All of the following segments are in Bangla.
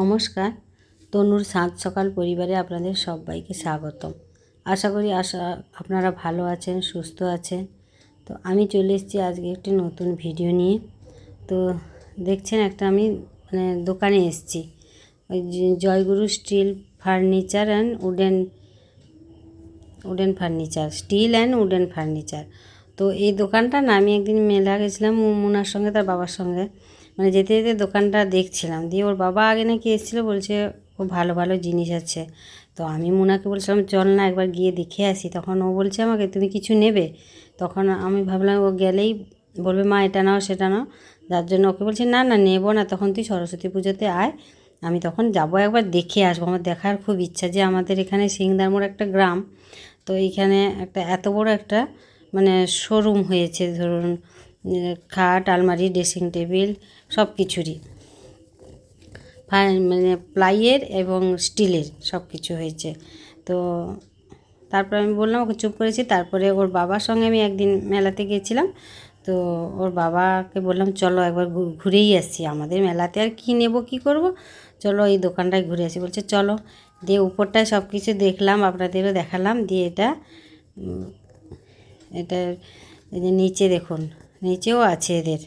নমস্কার। তনুর সাত সকাল পরিবারে আপনাদের সবাইকে স্বাগতম। আশা করি আশা আপনারা ভালো আছেন, সুস্থ আছেন। তো আমি চলে এসেছি আজকে একটি নতুন ভিডিও নিয়ে। তো দেখছেন একটা আমি মানে দোকানে এসেছি। ওই Joyguru steel furniture and wooden wooden furniture, steel and wooden furniture. তো এই দোকানটা না আমি একদিন মেলা গেছিলাম মুনার সঙ্গে, তার বাবার সঙ্গে। মানে যেতে যেতে দোকানটা দেখছিলাম। দিয়ে ওর বাবা আগে নাকি এসেছিল, বলছে খুব ভালো ভালো জিনিস আছে। তো আমি মুনাকে বলছিলাম, চল না একবার গিয়ে দেখে আসি। তখন ও বলছে আমাকে, তুমি কিছু নেবে? তখন আমি ভাবলাম, ও গেলেই বলবে, মা, এটা নাও, সেটা নাও। যার জন্য ওকে বলছে, না না, নেব না। তখন তুই সরস্বতী পুজোতে আয়। আমি তখন যাব একবার দেখে আসব। আমার দেখার খুব ইচ্ছা যে আমাদের এখানে সিংদারমোড় একটা গ্রাম। তো এইখানে একটা এত বড় একটা মানে শোরুম হয়েছে, ধরুন খাট, আলমারি ড্রেসিং টেবিল সব কিছুরই। মানে প্লাইয়ের এবং স্টিলের সব কিছু হয়েছে। তো তারপর আমি বললাম, ওকে চুপ করেছি। তারপরে ওর বাবার সঙ্গে আমি একদিন মেলাতে গিয়েছিলাম। তো ওর বাবাকে বললাম, চলো একবার ঘুরেই আসছি আমাদের মেলাতে আর কি নেব, কি করব? চলো এই দোকানটায় ঘুরে আসি। বলছে, চলো। দিয়ে উপরটায় সব কিছু দেখলাম, আপনাদেরও দেখালাম। দিয়ে এটা এটা নিচে দেখুন। নিচেও আছে এদের।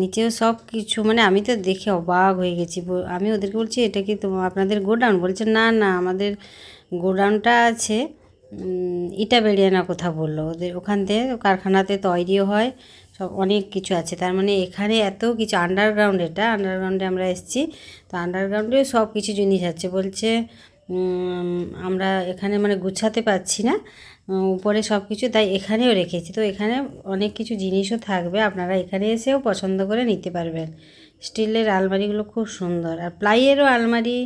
নিচেও সব কিছু মানে আমি তো দেখে অবাক হয়ে গেছি। আমি ওদেরকে বলছি, এটা কি তোমার আপনাদের গোডাউন? বলছে, না না, আমাদের গোডাউনটা আছে ইটা বেরিয়ে না কোথা বলল। ওদের ওখান থেকে কারখানাতে তৈরিও হয়, সব অনেক কিছু আছে। তার মানে এখানে এত কিছু আন্ডারগ্রাউন্ড এটা আন্ডারগ্রাউন্ডে আমরা এসেছি, তো আন্ডারগ্রাউন্ডেও সব কিছু জিনিস আছে। বলছে আমরা এখানে মানে গুছাতে পারছি না। উপরে সব কিছু তাই এখানেও রেখেছি। তো এখানে অনেক কিছু জিনিসও থাকবে, আপনারা এখানে এসেও পছন্দ করে নিতে পারবেন। স্টিলের আলমারিগুলো খুব সুন্দর, আর প্লাইয়েরও আলমারি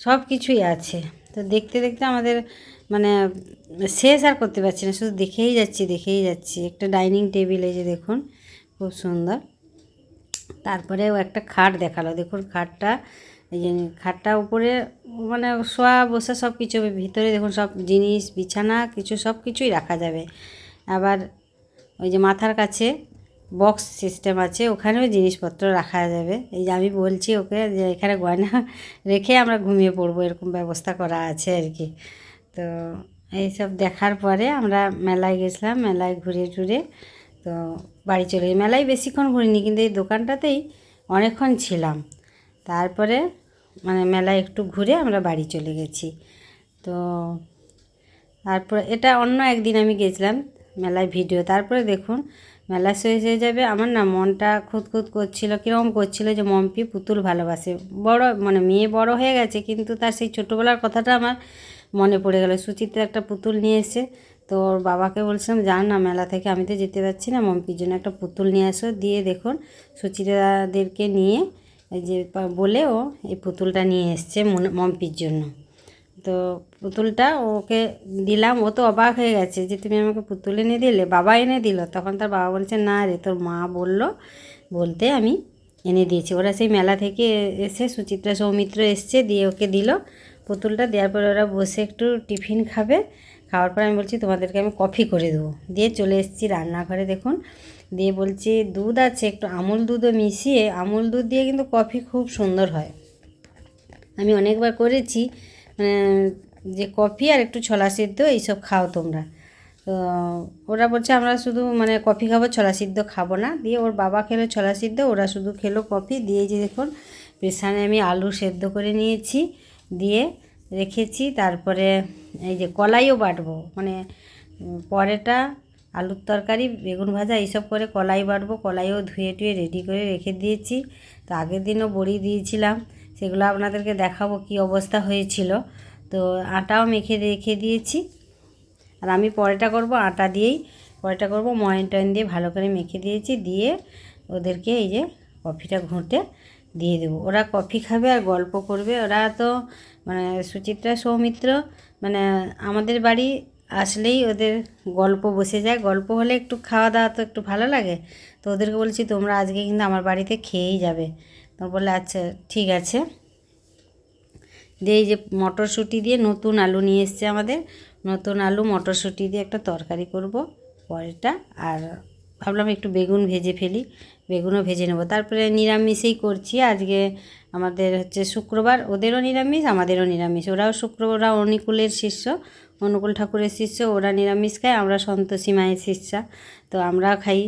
সব কিছুই আছে। তো দেখতে দেখতে আমাদের মানে শেষ আর করতে পারছি না, শুধু দেখেই যাচ্ছি দেখেই যাচ্ছি। একটা ডাইনিং টেবিল এই যে দেখুন, খুব সুন্দর। তারপরেও একটা খাট দেখাল। দেখুন, খাটটা এই যে খাটটা উপরে মানে শোয়া বসা সব কিছু ভিতরে দেখুন সব জিনিস, বিছানা, কিছু সব কিছুই রাখা যাবে। আবার ওই যে মাথার কাছে বক্স সিস্টেম আছে, ওখানেও জিনিসপত্র রাখা যাবে। এই যে আমি বলছি ওকে যে এখানে গয়না রেখে আমরা ঘুমিয়ে পড়ব, এরকম ব্যবস্থা করা আছে আর কি। তো এইসব দেখার পরে আমরা মেলায় গেছিলাম, মেলায় ঘুরে টুরে তো বাড়ি চলে। মেলায় বেশিক্ষণ ঘুরিনি, কিন্তু এই দোকানটাতেই অনেকক্ষণ ছিলাম। তারপরে মানে মেলায় একটু ঘুরে আমরা বাড়ি চলে গেছি। তো তারপরে এটা অন্য একদিন আমি গেছিলাম মেলায় ভিডিও। তারপরে দেখুন, মেলা শেষ হয়ে যাবে। আমার না মনটা খুঁতখুত করছিল কীরকম করছিল যে মম্পি পুতুল ভালোবাসে। বড় মানে মেয়ে বড় হয়ে গেছে, কিন্তু তার সেই ছোটোবেলার কথাটা আমার মনে পড়ে গেল। সুচিত্রা একটা পুতুল নিয়ে এসে, তো ওর বাবাকে বলছিলাম, যান না, মেলা থেকে আমি তো যেতে পারছি না। মম্পির জন্য একটা পুতুল নিয়ে আসো। দিয়ে দেখুন, সুচিত্রাদেরকে নিয়ে এই যে পা- বলে ও এই পুতুলটা নিয়ে এসছে মম্পির জন্য। তো পুতুলটা ওকে দিলাম, ও তো অবাক হয়ে গেছে যে তুমি আমাকে পুতুল এনে দিলে, বাবা এনে দিল। তখন তার বাবা বলছে, না রে, তোর মা বলল বলতে আমি এনে দিয়েছি। ওরা সেই মেলা থেকে এসে সুচিত্রা, সৌমিত্র এসছে, দিয়ে ওকে দিল। পুতুলটা দেওয়ার পরে ওরা বসে একটু টিফিন খাবে। খাওয়ার পর আমি বলছি, তোমাদেরকে আমি কফি করে দেবো। দিয়ে চলে এসেছি রান্নাঘরে। দেখুন দিয়ে বলছি, দুধ আছে, একটু আমুল দুধও মিশিয়ে, আমুল দুধ দিয়ে কিন্তু কফি খুব সুন্দর হয়। আমি অনেকবার করেছি মানে যে কফি আর একটু ছোলা সিদ্ধ এইসব খাও তোমরা। তো ওরা বলছে, আমরা শুধু মানে কফি খাব, ছোলা সিদ্ধ খাব না। দিয়ে ওর বাবা খেলো ছোলা সিদ্ধ, ওরা শুধু খেলো কফি। দিয়ে যে দেখুন প্রেসারে আমি আলু সেদ্ধ করে নিয়েছি, দিয়ে রেখেছি। তারপরে এই যে কলাইও বাটবো মানে পরেটা আলুর তরকারি, বেগুন ভাজা এইসব করে কলাই বাটবো। কলাইও ধুয়ে টুয়ে রেডি করে রেখে দিয়েছি। তো আগের দিনও বড়ি দিয়েছিলাম। সেগুলো আপনাদেরকে দেখাবো কি অবস্থা হয়েছিল। তো আটাও মেখে রেখে দিয়েছি। আর আমি পরেটা করব আটা দিয়েই। পরেটা করব ময়ন টয়ন দিয়ে ভালো করে মেখে দিয়েছি। দিয়ে ওদেরকে এই যে কফিটা ঘুঁটে দিয়ে দেবো। ওরা কফি খাবে আর গল্প করবে। ওরা তো মানে সুচিত্রা, সৌমিত্র মানে আমাদের বাড়ি আসলেই ওদের গল্প বসে যায়। গল্প হলে একটু খাওয়া দাওয়া তো একটু ভালো লাগে। তো ওদেরকে বলছি, তোমরা আজকে কিন্তু আমার বাড়িতে খেয়েই যাবে। তো বলে আচ্ছা ঠিক আছে। দিয়ে এই যে মটরশুঁটি দিয়ে নতুন আলু নিয়ে এসছে আমাদের। নতুন আলু, মটরশুঁটি দিয়ে একটা তরকারি করব পরেরটা আর ভাবলাম একটু বেগুন ভেজে ফেলি। বেগুনও ভেজে নেব। তারপরে নিরামিষেই করছি। আজকে আমাদের হচ্ছে শুক্রবার, ওদেরও নিরামিষ, আমাদেরও নিরামিষ। ওরাও শুক্রবার অনুকূলের শিষ্য। অনুকূল ঠাকুরের শিষ্য, ওরা নিরামিষ খায়, আমরা সন্তোষী মায়ের শিষ্যা। তো আমরা খাই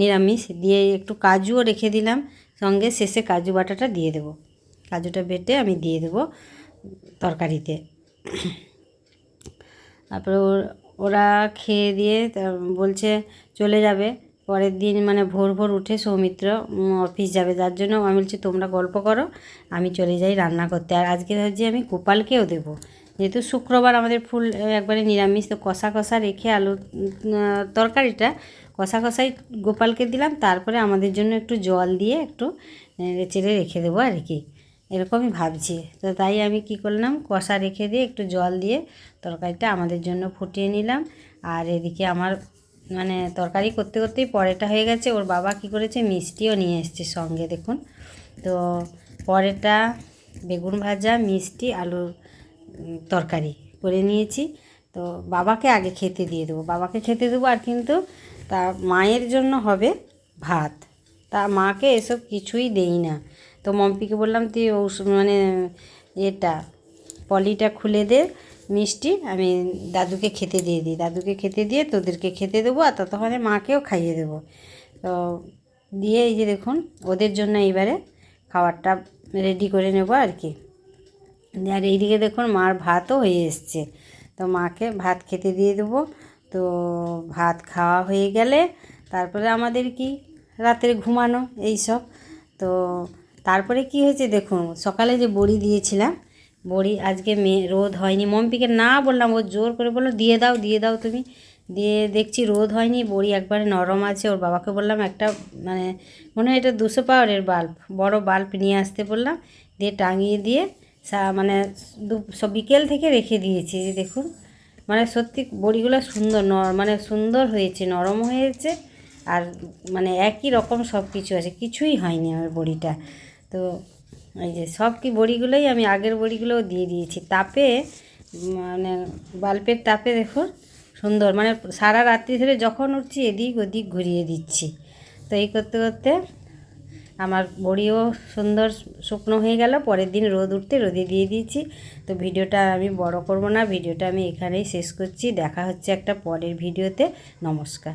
নিরামিষ। দিয়ে একটু কাজুও রেখে দিলাম। সঙ্গে শেষে কাজু বাটাটা দিয়ে দেবো। কাজুটা বেটে আমি দিয়ে দেবো তরকারিতে। তারপরে ওরা খেয়ে দিয়ে বলছে চলে যাবে। পরের দিন মানে ভোর ভোর উঠে সৌমিত্র অফিস যাবে। যার জন্য আমি বলছি, তোমরা গল্প করো, আমি চলে যাই রান্না করতে। আর আজকে ভাবছি আমি গোপালকেও দেবো। যেহেতু শুক্রবার আমাদের ফুল একবারে নিরামিষ, তো কষা কষা রেখে আলু তরকারিটা কষা কষাই গোপালকে দিলাম। তারপরে আমাদের জন্য একটু জল দিয়ে একটু চেড়ে রেখে দেবো আর কি। এরকমই ভাবছি। তো তাই আমি কি করলাম, কষা রেখে দিয়ে একটু জল দিয়ে তরকারিটা আমাদের জন্য ফুটিয়ে নিলাম। আর এদিকে আমার মানে তরকারি করতে করতেই পরেটা হয়ে গেছে। ওর বাবা কি করেছে? মিষ্টিও নিয়ে এসছে সঙ্গে, দেখুন। তো পরেটা বেগুন ভাজা, মিষ্টি, আলুর তরকারি করে নিয়েছি। তো বাবাকে আগে খেতে দিয়ে দেবো। বাবাকে খেতে দেবো আর কিন্তু তা মায়ের জন্য হবে ভাত। তা মাকে এসব কিছুই দেই না। তো মম্পিকে বললাম, তুই মানে এটা পলিটা খুলে দে, মিষ্টি, আমি দাদুকে খেতে দিয়ে দিই। দাদুকে খেতে দিয়ে তোদেরকে খেতে দেবো আর ততক্ষণে মাকেও খাইয়ে দেবো। তো দিয়ে এই যে দেখুন, ওদের জন্য এইবারে খাবারটা রেডি করে নেব আর কি। আর এইদিকে দেখুন, মার ভাতও হয়ে এসছে। তো মাকে ভাত খেতে দিয়ে দেবো। তো ভাত খাওয়া হয়ে গেলে তারপরে আমাদের কি? রাত্রে ঘুমানো এই সব তো তারপরে কি হয়েছে দেখুন, সকালে যে বড়ি দিয়েছিলাম বড়ি, আজকে মেয়ে রোদ হয়নি। মম্পিকে না বললাম, ও জোর করে বলল, দিয়ে দাও দিয়ে দাও তুমি। দিয়ে দেখছি রোদ হয়নি, বড়ি একবারে নরম আছে। ওর বাবাকে বললাম, একটা মানে মনে হয় এটা দুশো পাওয়ারের বাল্ব, বড় বাল্ব নিয়ে আসতে বললাম। দিয়ে টাঙিয়ে দিয়ে সা মানে দু- বিকেল থেকে রেখে দিয়েছি দেখুন। মানে সত্যি বড়িগুলো সুন্দর, ন মানে সুন্দর হয়েছে, নরম হয়েছে। আর মানে একই রকম সব কিছু আছে, কিছুই হয়নি আমার বড়িটা। তো এই যে সব কি বড়িগুলোই আমি আগের বড়িগুলোও দিয়ে দিয়েছি। তাপে মানে বাল্বের তাপে দেখুন সুন্দর মানে সারা রাত্রি ধরে যখন উঠছি এদিক ওদিক ঘুরিয়ে দিচ্ছি। তো এই করতে করতে আমার বড়িও সুন্দর শুকনো হয়ে গেল, পরের দিন রোদ উঠতে রোদে দিয়ে দিয়েছি। তো ভিডিওটা আমি বড় করব না, ভিডিওটা আমি এখানেই শেষ করছি। দেখা হচ্ছে একটা পরের ভিডিওতে। নমস্কার।